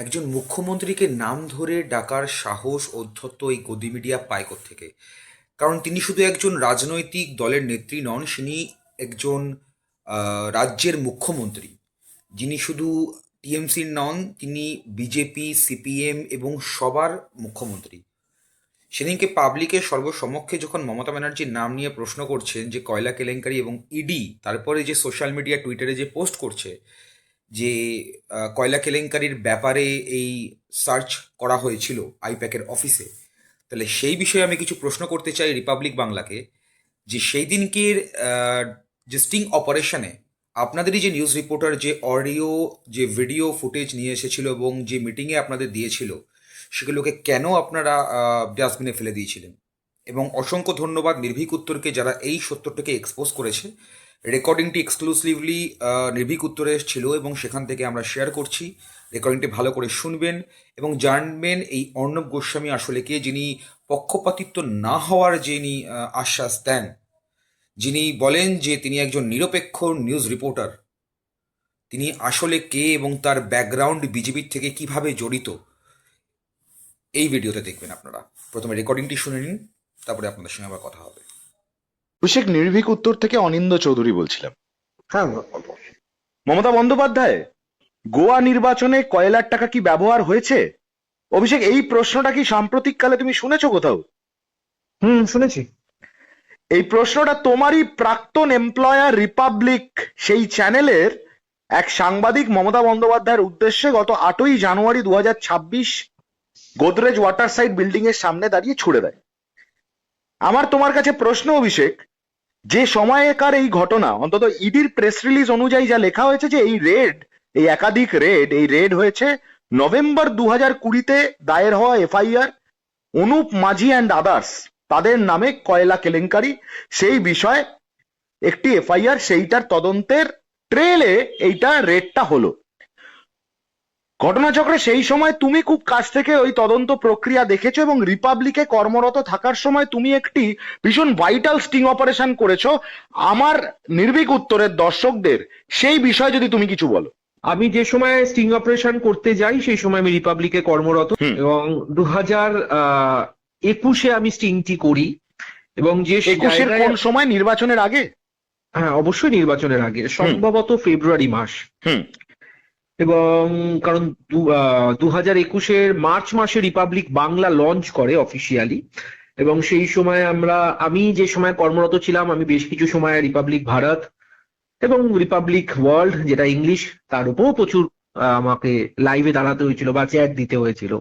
একজন মুখ্যমন্ত্রীকে নাম ধরে ডাকার সাহস অধ্যত্ত এই গদি মিডিয়া পায় থেকে কারণ তিনি শুধু একজন রাজনৈতিক দলের নেত্রী নন তিনি একজন রাজ্যের মুখ্যমন্ত্রী। যিনি শুধু টিএমসির নন, তিনি বিজেপি, সিপিএম এবং সবার মুখ্যমন্ত্রী। সেদিনকে পাবলিকের সর্বসমক্ষে যখন মমতা ব্যানার্জির নাম নিয়ে প্রশ্ন করছেন যে কয়লা কেলেঙ্কারি এবং ইডি, তারপরে যে সোশ্যাল মিডিয়া টুইটারে যে পোস্ট করছে যে কয়লা কেলেঙ্কারির ব্যাপারে এই সার্চ করা হয়েছিল আইপ্যাকের অফিসে, তাহলে সেই বিষয়ে আমি কিছু প্রশ্ন করতে চাই রিপাবলিক বাংলাকে, যে সেই দিনকের যে স্টিং অপারেশনে আপনাদেরই যে নিউজ রিপোর্টার, যে অডিও, যে ভিডিও ফুটেজ নিয়ে এসেছিল এবং যে মিটিংয়ে আপনাদের দিয়েছিল, সেগুলোকে কেন আপনারা ডাস্টবিনে ফেলে দিয়েছিলেন? এবং অসংখ্য ধন্যবাদ নির্ভীক উত্তরকে যারা এই সত্যটাকে এক্সপোজ করেছে রেকর্ডিংটি এক্সক্লুসিভলি নির্ভীক উত্তরে ছিল এবং সেখান থেকে আমরা শেয়ার করছি। রেকর্ডিংটি ভালো করে শুনবেন এবং জানবেন এই অর্ণব গোস্বামী আসলে কে, যিনি পক্ষপাতিত্ব না হওয়ার যিনি আশ্বাস দেন। যিনি বলেন যে তিনি একজন নিরপেক্ষ নিউজ রিপোর্টার তিনি আসলে কে এবং তার ব্যাকগ্রাউন্ড বিজেপির থেকে কীভাবে জড়িত? এই ভিডিওতে দেখবেন আপনারা। প্রথমে রেকর্ডিংটি শুনে নিন, তারপরে আপনাদের সঙ্গে আবার কথা হবে। অভিষেক নির্ভীক উত্তর থেকে অনিন্দ চৌধুরী বলছিলাম। হ্যাঁ মমতা বন্দ্যোপাধ্যায় গোয়া নির্বাচনে কয়লার টাকা কি ব্যবহার হয়েছে? অভিষেক এই প্রশ্নটা কি সাম্প্রতিককালে তুমি শুনেছো কোথাও? হুম শুনেছি। এই প্রশ্নটা তোমারই প্রাক্তন এমপ্লয়ার রিপাবলিক সেই চ্যানেলের এক সাংবাদিক মমতা বন্দ্যোপাধ্যায়ের উদ্দেশ্যে গত আটই জানুয়ারি দু হাজার ছাব্বিশ গোদরেজ ওয়াটার সাইড বিল্ডিং এর সামনে দাঁড়িয়ে ছুড়ে দেয়। আমার তোমার কাছে প্রশ্ন অভিষেক যে সময়কার এই ঘটনা, অন্তত ইডির প্রেস রিলিজ অনুযায়ী যা লেখা হয়েছে যে এই রেড, এই একাধিক রেড, এই রেড হয়েছে নভেম্বর দু হাজার কুড়িতে দায়ের হওয়া FIR, Anup Majhi and others তাদের নামে কয়লা কেলেঙ্কারি, সেই বিষয়ে একটি এফআইআর সেইটার তদন্তের ট্রেলে এইটা রেডটা হলো। ঘটনাচক্রে সেই সময় তুমি খুব কাছ থেকে ওই তদন্ত প্রক্রিয়া দেখেছ এবং রিপাবলিকে কর্মরত থাকার সময় তুমি একটি ভীষণ ভাইটাল স্টিং অপারেশন করেছ। আমার নির্ভীক উত্তরের দর্শকদের সেই বিষয়ে যদি তুমি কিছু বলো। আমি যে সময় স্টিং অপারেশন করতে যাই সেই সময় আমি রিপাবলিকে কর্মরত এবং দু হাজার একুশে আমি স্টিংটি করি এবং যে একুশের কোন সময়? নির্বাচনের আগে? হ্যাঁ অবশ্যই নির্বাচনের আগে। সম্ভবত ফেব্রুয়ারি মাস। হুম। এবং কারণ দু হাজার একুশের মার্চ মাসে রিপাবলিক বাংলা লঞ্চ করে অফিসিয়ালি এবং সেই সময় আমরা আমি যে সময় কর্মরত ছিলাম আমি বেশ কিছু সময় রিপাবলিক ভারত এবং রিপাবলিক ওয়ার্ল্ড যেটা ইংলিশ তার উপরও প্রচুর আমাকে লাইভে দাঁড়াতে হয়েছিল বা চ্যাট দিতে হয়েছিল।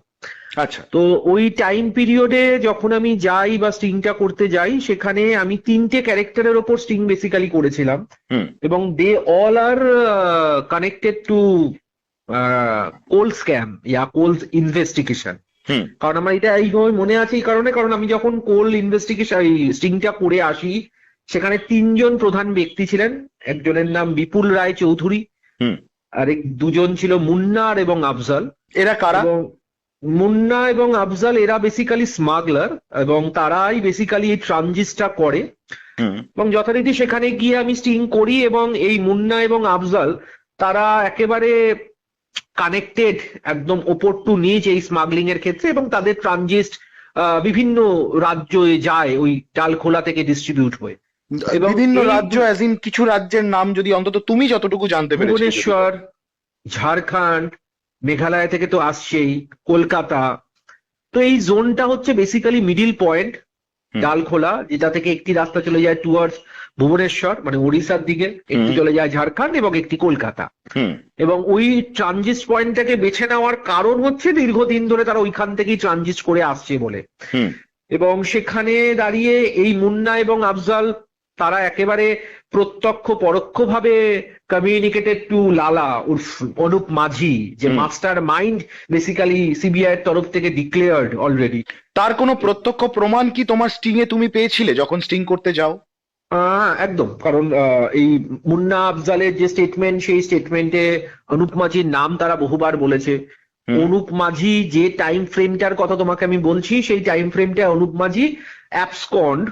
আচ্ছা। তো ওই টাইম পিরিয়ডে যখন আমি যাই বা স্টিংটা করতে যাই সেখানে আমি তিনটে ক্যারেক্টারের ওপর স্টিং বেসিক্যালি করেছিলাম। এবং they all are connected to coal scam yeah coal investigation hmm. কারণ আমার এটা এইভাবে মনে আছে এই কারণে কারণ আমি যখন কোল ইনভেস্টিগেশন এই স্টিংটা করে আসি সেখানে তিনজন প্রধান ব্যক্তি ছিলেন। একজনের নাম বিপুল রায় চৌধুরী হুম। আর দুজন ছিল মুন্নার এবং আফজাল। এরা কারা? এবং মুন্না এবং আফজাল এরা বেসিক্যালি স্মাগলার এবং তারাই বেসিক্যালি এই ট্রানজিসটা করে। হুম। এবং যথারীতি সেখানে গিয়ে আমি স্টিং করি এবং এই মুন্না এবং আফজাল তারা একেবারে কানেক্টেড একদম ওপর টু নিচ এই স্মাগলিং এর ক্ষেত্রে এবং তাদের ট্রানজিস্ট বিভিন্ন রাজ্যে যায় ওই ডালখোলা থেকে ডিস্ট্রিবিউট হয়ে। এবং বিভিন্ন রাজ্য অ্যাজ ইন কিছু রাজ্যের নাম যদি অন্তত তুমি যতটুকু জানতে পেরেছ ভুবনেশ্বর ঝাড়খণ্ড মেঘালয় থেকে তো আসছেই কলকাতা। তো এই জোনটা হচ্ছে বেসিক্যালি মিডিল পয়েন্ট। ডালখোলা যেটা থেকে একটি রাস্তা চলে যায় টুয়ার্ডস ভুবনেশ্বর মানে উড়িষ্যার দিকে একটি চলে যায় ঝাড়খণ্ড এবং একটি কলকাতা। এবং ওই ট্রানজিস্ট পয়েন্টটাকে বেছে নেওয়ার কারণ হচ্ছে দীর্ঘদিন ধরে তারা ওইখান থেকেই ট্রানজিস্ট করে আসছে বলে। হুম। এবং সেখানে দাঁড়িয়ে এই মুন্না এবং আফজাল তারা একেবারে প্রত্যক্ষ পরোক্ষভাবে কমিউনিকেটেড টু লালা উর্ফ অনুপ মাঝি যে মাস্টার মাইন্ড বেসিক্যালি সিবিআই এর তরফ থেকে ডিক্লেয়ার্ড অলরেডি তার কোনো প্রত্যক্ষ প্রমাণ কি তোমার স্টিং এ তুমি পেয়েছিলে যখন স্টিং করতে যাও? একদম। কারণ এই মুন্না আফজালের যে স্টেটমেন্ট সেই স্টেটমেন্টে অনুপ মাঝির নাম তারা বহুবার বলেছে। অনুপ মাঝি যে টাইম ফ্রেমটার কথা তোমাকে আমি বলছি সেই টাইম ফ্রেমটা অনুপ মাঝি অ্যাপসকন্ড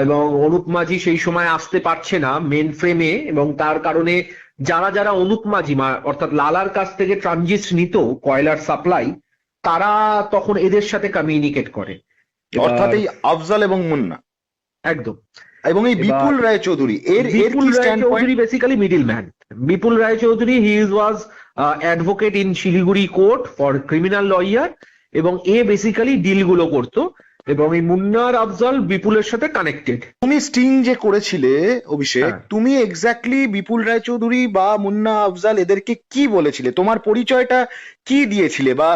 এবং অনুপ মাঝি সেই সময় আসতে পারছে না মেন ফ্রেমে এবং তার কারণে যারা যারা অনুপ মাঝি মা- অর্থাৎ লালার কাছ থেকে ট্রানজিট নিত কয়লার সাপ্লাই তারা তখন এদের সাথে কমিউনিকেট করে। অর্থাৎ এই আফজাল এবং মুন্না। একদম। এবং এই বিপুল রায় চৌধুরী এর এর বিপুল কি Roy Chowdhury basically middle man Bipul Roy Chowdhury he was advocate in Siliguri court for criminal lawyer এবং এ বেসিক্যালি ডিলগুলো করতো এবং এই মুন্নার আফজাল বিপুলের সাথে কানেক্টেড তুমি স্টিং যে করেছিলে অভিষেক হ্যাঁ। তুমি এক্স্যাক্টলি বিপুল রায় চৌধুরী বা মুন্না আফজাল এদেরকে কি বলেছিলে? তোমার পরিচয়টা কি দিয়েছিলে? বা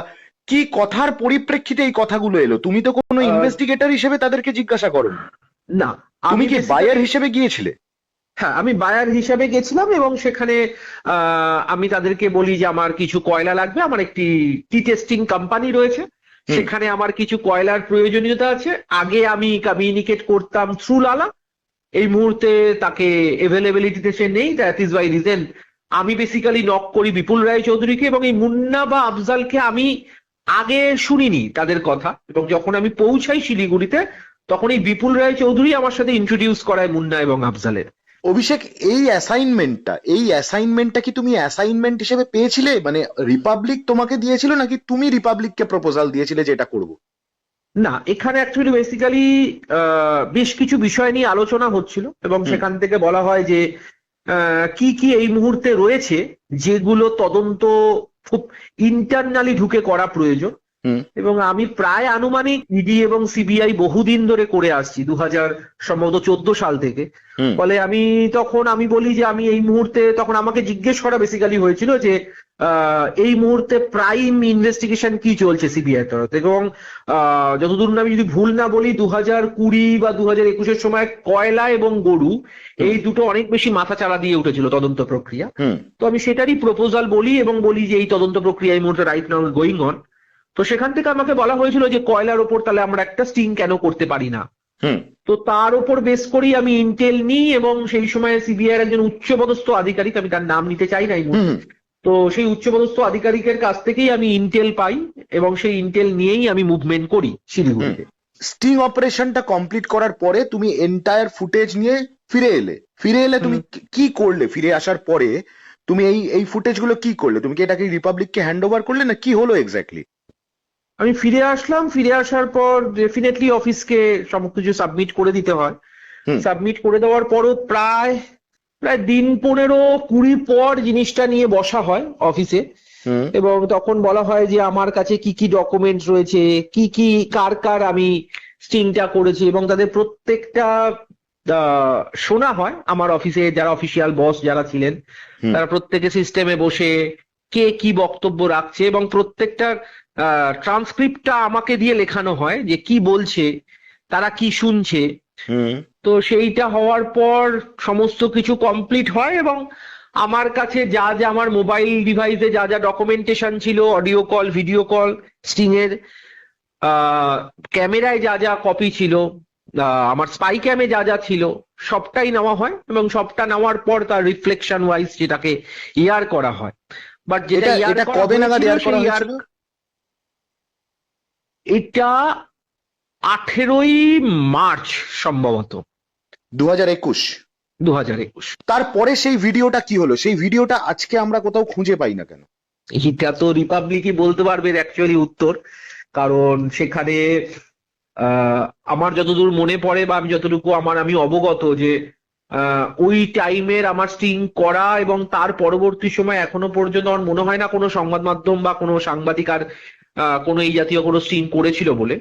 কি কথার পরিপ্রেক্ষিতে এই কথাগুলো এলো? তুমি তো কোনো ইনভেস্টিগেটর হিসেবে তাদেরকে জিজ্ঞাসা করো। না আমি কি বায়ার হিসেবে গিয়েছিলে? হ্যাঁ আমি বায়ার হিসাবে গেছিলাম এবং সেখানে আমি তাদেরকে বলি যে আমার কিছু কয়লা লাগবে আমার একটি টি টেস্টিং কোম্পানি রয়েছে। সেখানে আমার কিছু কয়লার প্রয়োজনীয়তা আছে। আগে আমি কমিউনিকেট করতাম থ্রু লালা। এই মুহূর্তে তাকে এভেলেবিলিটিতে সে নেই দ্যাট ইজ ওয়াই রিজেন আমি বেসিক্যালি নক করি বিপুল রায় চৌধুরীকে এবং এই মুন্না বা আফজালকে আমি আগে শুনিনি তাদের কথা। এবং যখন আমি পৌঁছাই শিলিগুড়িতে তখন এই বিপুল রায় চৌধুরী আমার সাথে ইন্ট্রোডিউস করায় মুন্না এবং আফজালের। অভিষেক এই অ্যাসাইনমেন্টটা এই অ্যাসাইনমেন্টটা কি তুমি অ্যাসাইনমেন্ট হিসেবে পেয়েছিলে? মানে রিপাবলিক তোমাকে দিয়েছিল নাকি তুমি রিপাবলিককে প্রপোজাল দিয়েছিলে যে এটা করব? না এখানে অ্যাকচুয়ালি বেসিক্যালি বেশ কিছু বিষয় নিয়ে আলোচনা হচ্ছিল এবং সেখান থেকে বলা হয় যে কি কি এই মুহূর্তে রয়েছে যেগুলো তদন্ত খুব ইন্টারনালি ঢুকে করা প্রয়োজন। এবং আমি প্রায় আনুমানিক ইডি এবং সিবিআই বহুদিন ধরে করে আসছি দু হাজার সম্ভবত চোদ্দ সাল থেকে। ফলে আমি তখন আমি বলি যে আমি এই মুহূর্তে তখন আমাকে জিজ্ঞেস করা বেসিক্যালি হয়েছিল যে আহ, এই মুহূর্তে প্রাইম ইনভেস্টিগেশন কি চলছে সিবিআই তরফ এবং আহ, যতদূর আমি যদি ভুল না বলি দু হাজার কুড়ি বা দু হাজার একুশের সময় কয়লা এবং গরু এই দুটো অনেক বেশি মাথা চালা দিয়ে উঠেছিল তদন্ত প্রক্রিয়া। তো আমি সেটারই প্রপোজাল বলি এবং বলি যে এই তদন্ত প্রক্রিয়া এই মুহূর্তে রাইট নাও গোয়িং অন তো সেখান থেকে আমাকে বলা হয়েছিল যে কয়লার ওপর তাহলে আমরা একটা স্টিং কেন করতে পারি না। হুম। তো তার ওপর বেস করেই আমি ইন্টেল নিই এবং সেই সময় সিবিআই একজন উচ্চপদস্থ আধিকারিক আমি তার নাম নিতে চাই না এই মুহূর্তে। হুম। তো সেই উচ্চপদস্থ আধিকারিকের কাছ থেকেই আমি ইন্টেল পাই এবং সেই ইন্টেল নিয়েই আমি মুভমেন্ট করি শিলিগুড়িতে। স্টিং অপারেশনটা কমপ্লিট করার পরে তুমি এন্টায়ার ফুটেজ নিয়ে ফিরে এলে। ফিরে এলে তুমি কি- করলে? ফিরে আসার পরে তুমি এই এই ফুটেজগুলো কি করলে? তুমি কি এটাকে রিপাবলিককে হ্যান্ড ওভার করলে না কি হলো এক্স্যাক্টলি আমি ফিরে আসলাম ফিরে আসার পর ডেফিনেটলি অফিসকে সমস্ত কিছু সাবমিট করে দিতে হয়। সাবমিট করে দেওয়ার পরও প্রায় প্রায় দিন পনেরো কুড়ি পর জিনিসটা নিয়ে বসা হয় অফিসে এবং তখন বলা হয় যে আমার কাছে কি কি ডকুমেন্ট রয়েছে কি কি কার কার আমি স্টিংটা করেছি এবং তাদের প্রত্যেকটা আহ, শোনা হয় আমার অফিসে যারা অফিসিয়াল বস যারা ছিলেন। তারা প্রত্যেকে সিস্টেমে বসে কে কি বক্তব্য রাখছে এবং প্রত্যেকটা ট্রান্সক্রিপ্টটা আমাকে দিয়ে লেখানো হয় যে কি বলছে তারা কি শুনছে। হুম। তো সেইটা হওয়ার পর সমস্ত কিছু কমপ্লিট হয় এবং আমার কাছে যা যা আমার মোবাইল ডিভাইসে যা যা ডকুমেন্টেশন ছিল audio call video call sting এর ক্যামেরায় যা যা কপি ছিল আহ, আমার স্পাই ক্যামে যা যা ছিল সবটাই নেওয়া হয় এবং সবটা নেওয়ার পর তার রিফ্লেকশন ওয়াইজ যেটাকে ইয়ার করা হয়। বাট যেটা ইয়ার করা কবে নাগাদ করা ইয়ার হয়েছিল? এটা আঠেরোই মার্চ সম্ভবত। দু হাজার একুশ। দু হাজার একুশ। তারপরে সেই ভিডিওটা কি হলো? সেই ভিডিওটা আজকে আমরা কোথাও খুঁজে পাই না কেন? এটা তো রিপাবলিকই বলতে পারবে অ্যাকচুয়ালি উত্তর। কারণ সেখানে আহ, আমার যতদূর মনে পড়ে বা আমি যতটুকু আমার আমি অবগত যে আহ, ওই টাইমের আমার স্টিং করা এবং তার পরবর্তী সময় এখনও পর্যন্ত আমার মনে হয় না কোনো সংবাদ মাধ্যম বা কোনো সাংবাদিক আর কোনো এই জাতীয় কোনো সিন করেছিল বলে।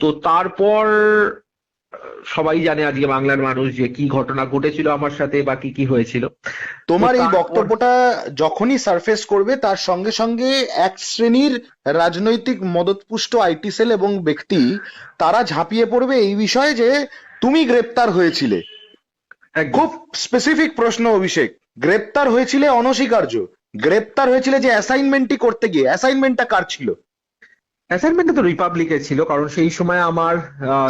তো তারপর সবাই জানে আজকে বাংলার মানুষ যে কি ঘটনা ঘটেছিল আমার সাথে বা কি কি হয়েছিল। তোমার এই বক্তব্যটা যখনই সারফেস করবে তার সঙ্গে সঙ্গে এক শ্রেণির রাজনৈতিক মদতপুষ্ট আইটি সেল এবং ব্যক্তি তারা ঝাঁপিয়ে পড়বে এই বিষয়ে যে তুমি গ্রেপ্তার হয়েছিলে। খুব স্পেসিফিক প্রশ্ন অভিষেক। গ্রেপ্তার হয়েছিলে অনস্বীকার্য। গ্রেপ্তার হয়েছিলে যে অ্যাসাইনমেন্টটি করতে গিয়ে। অ্যাসাইনমেন্টটা কার ছিল? অ্যাসাইনমেন্টটা তো রিপাবলিকের ছিল কারণ সেই সময় আমার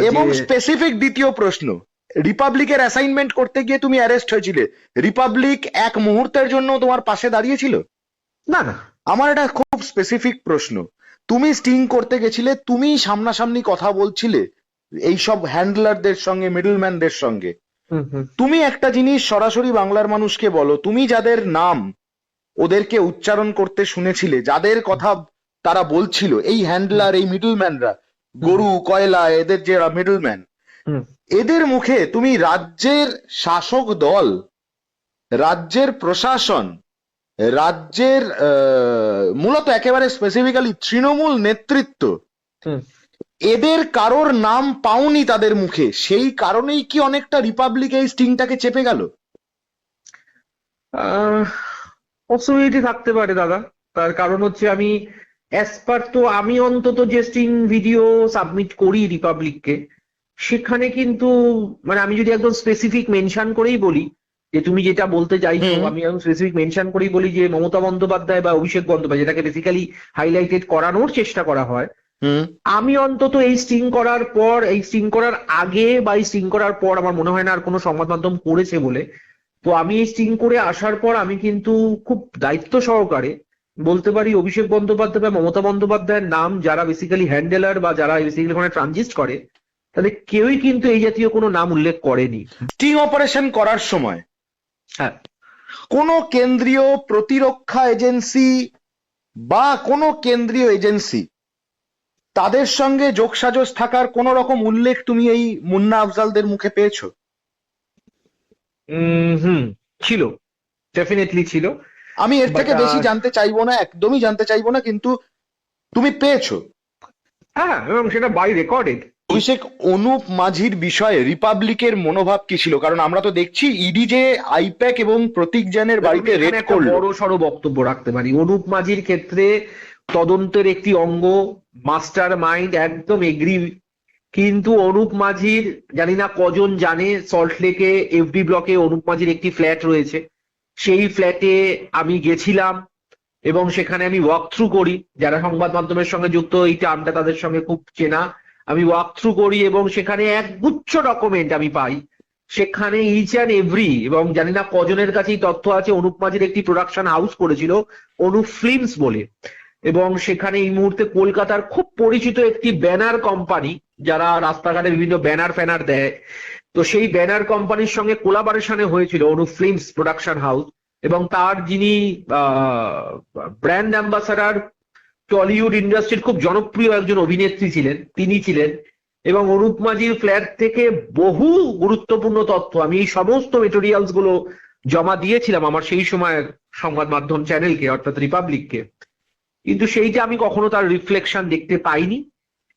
এবং স্পেসিফিক দ্বিতীয় প্রশ্ন রিপাবলিকের অ্যাসাইনমেন্ট করতে গিয়ে তুমি অ্যারেস্ট হয়েছিলে। রিপাবলিক এক মুহূর্তের জন্য তোমার পাশে দাঁড়িয়েছিল না না। আমার এটা খুব স্পেসিফিক প্রশ্ন। তুমি স্টিং করতে গেছিলে তুমি সামনাসামনি কথা বলছিলে এইসব হ্যান্ডলারদের সঙ্গে মিডলম্যানদের সঙ্গে। তুমি একটা জিনিস সরাসরি বাংলার মানুষকে বলো তুমি যাদের নাম ওদেরকে উচ্চারণ করতে শুনেছিলে যাদের কথা তারা বলছিল এই হ্যান্ডলার এই মিডলম্যানরা গরু কয়লা এদের যে মিডলম্যান এদের মুখে তুমি রাজ্যের শাসক দল রাজ্যের প্রশাসন রাজ্যের মূলত একেবারে স্পেসিফিক্যালি তৃণমূল নেতৃত্ব এদের কারোর নাম পাওনি তাদের মুখে সেই কারণেই কি অনেকটা রিপাবলিক এই স্টিংটাকে চেপে গেল? পসিবিলিটি থাকতে পারে দাদা। তার কারণ হচ্ছে আমি অ্যাজ পার তো আমি অন্তত যে স্টিং ভিডিও সাবমিট করি রিপাবলিককে সেখানে কিন্তু মানে আমি যদি একদম স্পেসিফিক মেনশন করেই বলি যে তুমি যেটা বলতে চাইছো আমি একদম স্পেসিফিক মেনশন করেই বলি যে মমতা বন্দ্যোপাধ্যায় বা অভিষেক বন্দ্যোপাধ্যায় যেটাকে বেসিক্যালি হাইলাইটেড করানোর চেষ্টা করা হয়। হুম। আমি অন্তত এই স্ট্রিং করার পর এই স্ট্রিং করার আগে বা এই স্টিং করার পর আমার মনে হয় না আর কোনো সংবাদ মাধ্যম করেছে বলে তো আমি এই স্টিং করে আসার পর আমি কিন্তু খুব দায়িত্ব সহকারে বলতে পারি অভিষেক বন্দ্যোপাধ্যায় বা মমতা বন্দ্যোপাধ্যায়ের নাম যারা বেসিক্যালি হ্যান্ডেলার বা যারা বেসিক্যালি ওখানে ট্রানজিস্ট করে তাদের কেউই কিন্তু এই জাতীয় কোনো নাম উল্লেখ করেনি। স্টিং অপারেশন করার সময় হ্যাঁ। কোন কেন্দ্রীয় প্রতিরক্ষা এজেন্সি বা কোন কেন্দ্রীয় এজেন্সি তাদের সঙ্গে যোগসাজশ থাকার কোন রকম উল্লেখ তুমি এই মুন্না আফজালদের মুখে পেয়েছ? হুম ছিল। ডেফিনেটলি ছিল। আমি এর থেকে বেশি uh, জানতে চাইব না একদমই জানতে চাইব না কিন্তু তুমি পেয়েছ। হ্যাঁ এবং সেটা বাই রেকর্ডেড অভিষেক অনুপ মাঝির বিষয়ে রিপাবলিকের মনোভাব কি ছিল? কারণ আমরা তো দেখছি ইডি যে আইপ্যাক এবং প্রতীক জ্যানের বাড়িতে রেড করল। বড় সড়ো বক্তব্য রাখতে পারি। অনুপ মাঝির ক্ষেত্রে তদন্তের একটি অঙ্গ মাস্টার মাইন্ড একদম এগ্রি কিন্তু অনুপ মাঝির, জানি না কজন জানে সল্টলেকে এফডি ব্লকে অনুপ মাঝির একটি ফ্ল্যাট রয়েছে। সেই ফ্ল্যাটে আমি গেছিলাম এবং সেখানে আমি ওয়াক থ্রু করি। যারা সংবাদ মাধ্যমের সঙ্গে যুক্ত, এই টার্মটা তাদের সঙ্গে খুব চেনা। আমি ওয়াক থ্রু করি এবং সেখানে একগুচ্ছ ডকুমেন্ট আমি পাই। সেখানে ইচ অ্যান্ড এভরি এবং জানি না কজনের কাছেই তথ্য আছে অনুপ মাঝির একটি প্রোডাকশন হাউস করেছিল, অনুপ ফিল্মস বলে। এবং সেখানে এই মুহূর্তে কলকাতার খুব পরিচিত একটি ব্যানার কোম্পানি যারা রাস্তাঘাটে বিভিন্ন ব্যানার ফ্যানার দেয়। তো সেই ব্যানার কোম্পানির সঙ্গে কোলাবারেশনে হয়েছিল অনুপ ফিল্মস প্রোডাকশন হাউস এবং তার যিনি ব্র্যান্ড অ্যাম্বাসাডার টলিউড ইন্ডাস্ট্রির খুব জনপ্রিয় একজন অভিনেত্রী ছিলেন, তিনি ছিলেন এবং অনুপ মাঝির ফ্ল্যাট থেকে বহু গুরুত্বপূর্ণ তথ্য, আমি এই সমস্ত মেটেরিয়ালসগুলো জমা দিয়েছিলাম আমার সেই সময় সংবাদ মাধ্যম চ্যানেলকে অর্থাৎ রিপাবলিককে কিন্তু সেইটা আমি কখনো তার রিফ্লেকশন দেখতে পাইনি,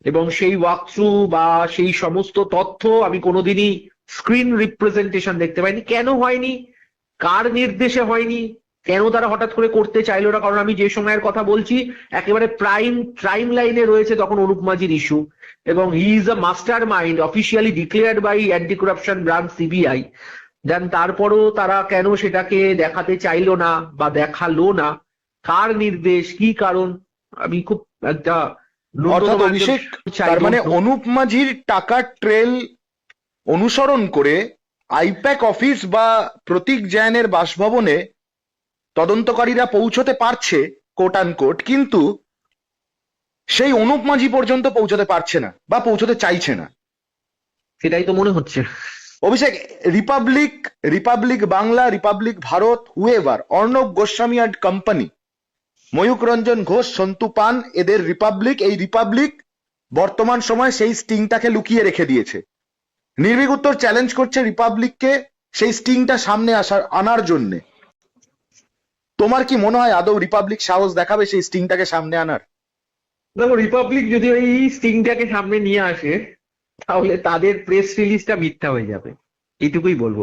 এবং সেই ওয়াক থ্রু বা সেই সমস্ত তথ্য আমি কোনোদিনই স্ক্রিন রিপ্রেজেন্টেশন দেখতে পাইনি। কেন হয়নি? কার নির্দেশে হয়নি? কেন তারা হঠাৎ করে করতে চাইলো না? কারণ আমি যে সময়ের কথা বলছি, একেবারে প্রাইম টাইম লাইনে রয়েছে তখন অনুপ মাঝির ইস্যু এবং he is a master mind officially declared by anti corruption branch CBI then তারপরও তারা কেন সেটাকে দেখাতে চাইলো না বা দেখাল না? কার নির্দেশ কি কারণ? আমি খুব একটা অর্থাৎ অভিষেক তার মানে অনুপ মাঝির টাকার ট্রেল অনুসরণ করে আইপ্যাক অফিস বা প্রতীক জৈনের বাসভবনে তদন্তকারীরা পৌঁছতে পারছে কোট আন কোট কিন্তু সেই অনুপ মাঝি পর্যন্ত পৌঁছতে পারছে না বা পৌঁছতে চাইছে না। সেটাই তো মনে হচ্ছে। Abhishek Republic Republic Bangla Republic Bharat however Arnab Goswami and company Mayukh Ranjan Ghosh Santu Pan এদের রিপাবলিক এই রিপাবলিক বর্তমান সময় সেই স্টিংটাকে লুকিয়ে রেখে দিয়েছে। নির্ভীক উত্তর চ্যালেঞ্জ করছে রিপাবলিককে সেই স্টিংটা সামনে আসার আনার জন্য। তোমার কি মনে হয় আদৌ রিপাবলিক সাহস দেখাবে সেই স্টিংটাকে সামনে আনার? দেখো রিপাবলিক যদি ওই স্টিংটাকে সামনে নিয়ে আসে তাহলে তাদের প্রেস রিলিজটা মিথ্যা হয়ে যাবে। এইটুকুই বলব।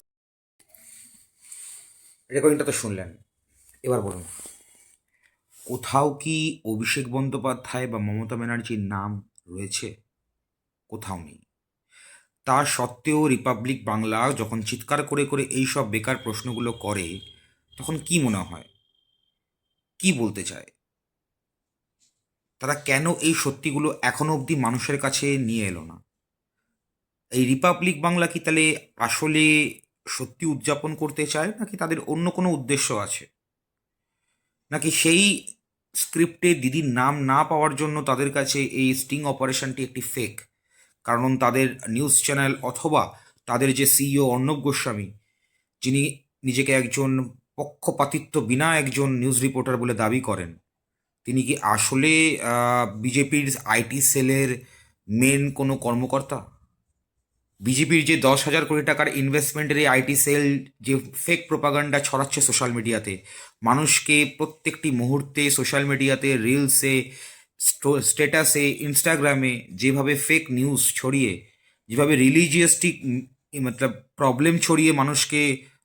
রেকর্ডিংটা তো শুনলেন। এবার বলুন। কোথাও কি অভিষেক বন্দ্যোপাধ্যায় বা মমতা ব্যানার্জির নাম রয়েছে? কোথাও নেই। তা সত্ত্বেও রিপাবলিক বাংলা যখন চিৎকার করে করে এই সব বেকার প্রশ্নগুলো করে, তখন কি মনে হয়? কি বলতে চায়? তারা কেন এই সত্যিগুলো এখনও অবধি মানুষের কাছে নিয়ে এলো না? এই রিপাবলিক বাংলা কি তাহলে আসলে সত্যি উদযাপন করতে চায়, নাকি তাদের অন্য কোনো উদ্দেশ্য আছে? নাকি সেই স্ক্রিপ্টে দিদির নাম না পাওয়ার জন্য তাদের কাছে এই স্টিং অপারেশনটি একটি ফেক কারণ তাদের নিউজ চ্যানেল অথবা তাদের যে সিইও অর্ণব গোস্বামী, যিনি নিজেকে একজন পক্ষপাতিত্ব বিনা একজন নিউজ রিপোর্টার বলে দাবি করেন, তিনি কি আসলে বিজেপির আইটি সেলের মেন কোনো কর্মকর্তা? বিজেপির যে দশ হাজার কোটি টাকার ইনভেস্টমেন্টের এই আইটি সেল যে ফেক প্রোপাগান্ডা ছড়াচ্ছে সোশ্যাল মিডিয়াতে মানুষকে প্রত্যেকটি মুহূর্তে সোশ্যাল মিডিয়াতে রিলসে স্ট্যাটাসে ইনস্টাগ্রামে যেভাবে ফেক নিউজ ছড়িয়ে, যেভাবে রিলিজিয়াসটিক মতলব প্রবলেম ছড়িয়ে মানুষকে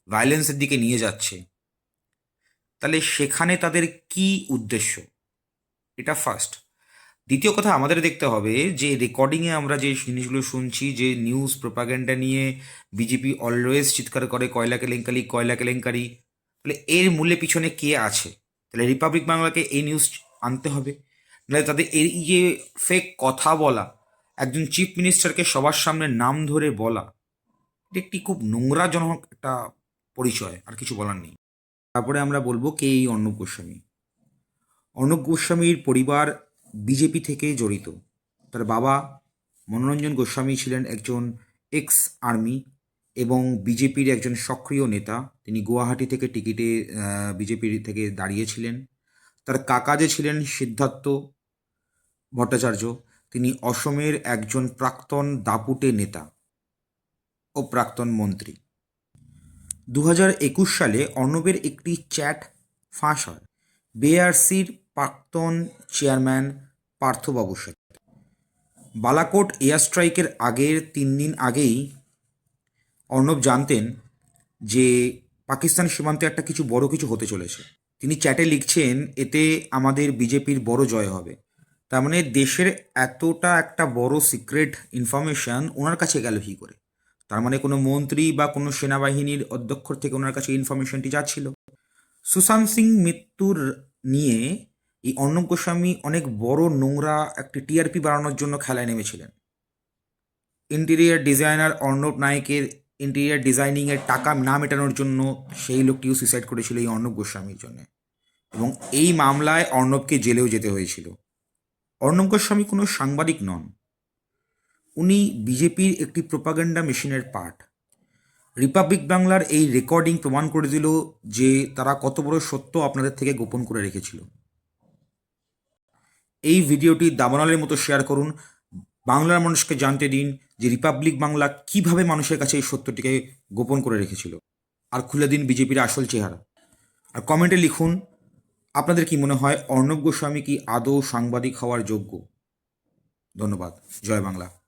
ভায়োলেন্সের দিকে নিয়ে যাচ্ছে, তাহলে সেখানে তাদের কি উদ্দেশ্য? এটা ফার্স্ট দ্বিতীয় কথা আমাদের দেখতে হবে যে রেকর্ডিংয়ে আমরা যে জিনিসগুলো শুনছি, যে নিউজ প্রোপাগেন্ডা নিয়ে বিজেপি অলওয়েজ চিৎকার করে, কয়লা কেলেঙ্কারি কয়লা কেলেঙ্কারি, তাহলে এর মূল্যে পিছনে কে আছে? তাহলে রিপাবলিক বাংলাকে এই নিউজ আনতে হবে। নাহলে তাদের এই যে ফেক কথা বলা, একজন চিফ মিনিস্টারকে সবার সামনে নাম ধরে বলা, এটা একটি খুব নোংরাজনক একটা পরিচয়, আর কিছু বলার নেই। তারপরে আমরা বলব কে এই অর্ণব গোস্বামী? অর্ণব গোস্বামীর পরিবার বিজেপি থেকে জড়িত। তার বাবা মনোরঞ্জন গোস্বামী ছিলেন একজন এক্স আর্মি এবং বিজেপির একজন সক্রিয় নেতা। তিনি গুয়াহাটি থেকে টিকিটে বিজেপির থেকে দাঁড়িয়েছিলেন। তার কাকা যে ছিলেন সিদ্ধার্থ ভট্টাচার্য, তিনি অসমের একজন প্রাক্তন দাপুটে নেতা ও প্রাক্তন মন্ত্রী। দু হাজার একুশ সালে অর্ণবের একটি চ্যাট ফাঁস হয়। বেআরসির প্রাক্তন চেয়ারম্যান পার্থবাবুর সাথে। বালাকোট এয়ার স্ট্রাইকের আগের তিন দিন আগেই অর্ণব জানতেন যে পাকিস্তান সীমান্তে একটা কিছু বড় কিছু হতে চলেছে। তিনি চ্যাটে লিখছেন, এতে আমাদের বিজেপির বড় জয় হবে। তার মানে দেশের এতটা একটা বড় সিক্রেট ইনফরমেশন ওনার কাছে গেল কী করে? তার মানে কোনো মন্ত্রী বা কোনো সেনাবাহিনীর অধ্যক্ষর থেকে ওনার কাছে ইনফরমেশনটি যাচ্ছিল? সুশান্ত সিং মৃত্যুর নিয়ে এই অর্ণব গোস্বামী অনেক বড় নোংরা একটি টিআরপি বাড়ানোর জন্য খেলায় নেমেছিলেন। ইন্টেরিয়ার ডিজাইনার অর্ণব নায়কের ইন্টেরিয়ার ডিজাইনিংয়ের টাকা না মেটানোর জন্য সেই লোকটিও সুইসাইড করেছিল এই অর্ণব গোস্বামীর জন্য। এবং এই মামলায় অর্ণবকে জেলেও যেতে হয়েছিল। অর্ণব গোস্বামী কোনো সাংবাদিক নন। উনি বিজেপির একটি প্রোপাগান্ডা মেশিনের পার্ট রিপাবলিক বাংলার এই রেকর্ডিং প্রমাণ করে দিল যে তারা কত বড় সত্য আপনাদের থেকে গোপন করে রেখেছিল। এই ভিডিওটি দাবানলের মতো শেয়ার করুন। বাংলার মানুষকে জানতে দিন যে রিপাবলিক বাংলা কীভাবে মানুষের কাছে এই সত্যটিকে গোপন করে রেখেছিল। আর খুলে দিন বিজেপির আসল চেহারা। আর কমেন্টে লিখুন, আপনাদের কি মনে হয় অর্ণব গোস্বামী কি আদৌ সাংবাদিক হওয়ার যোগ্য? ধন্যবাদ। জয় বাংলা।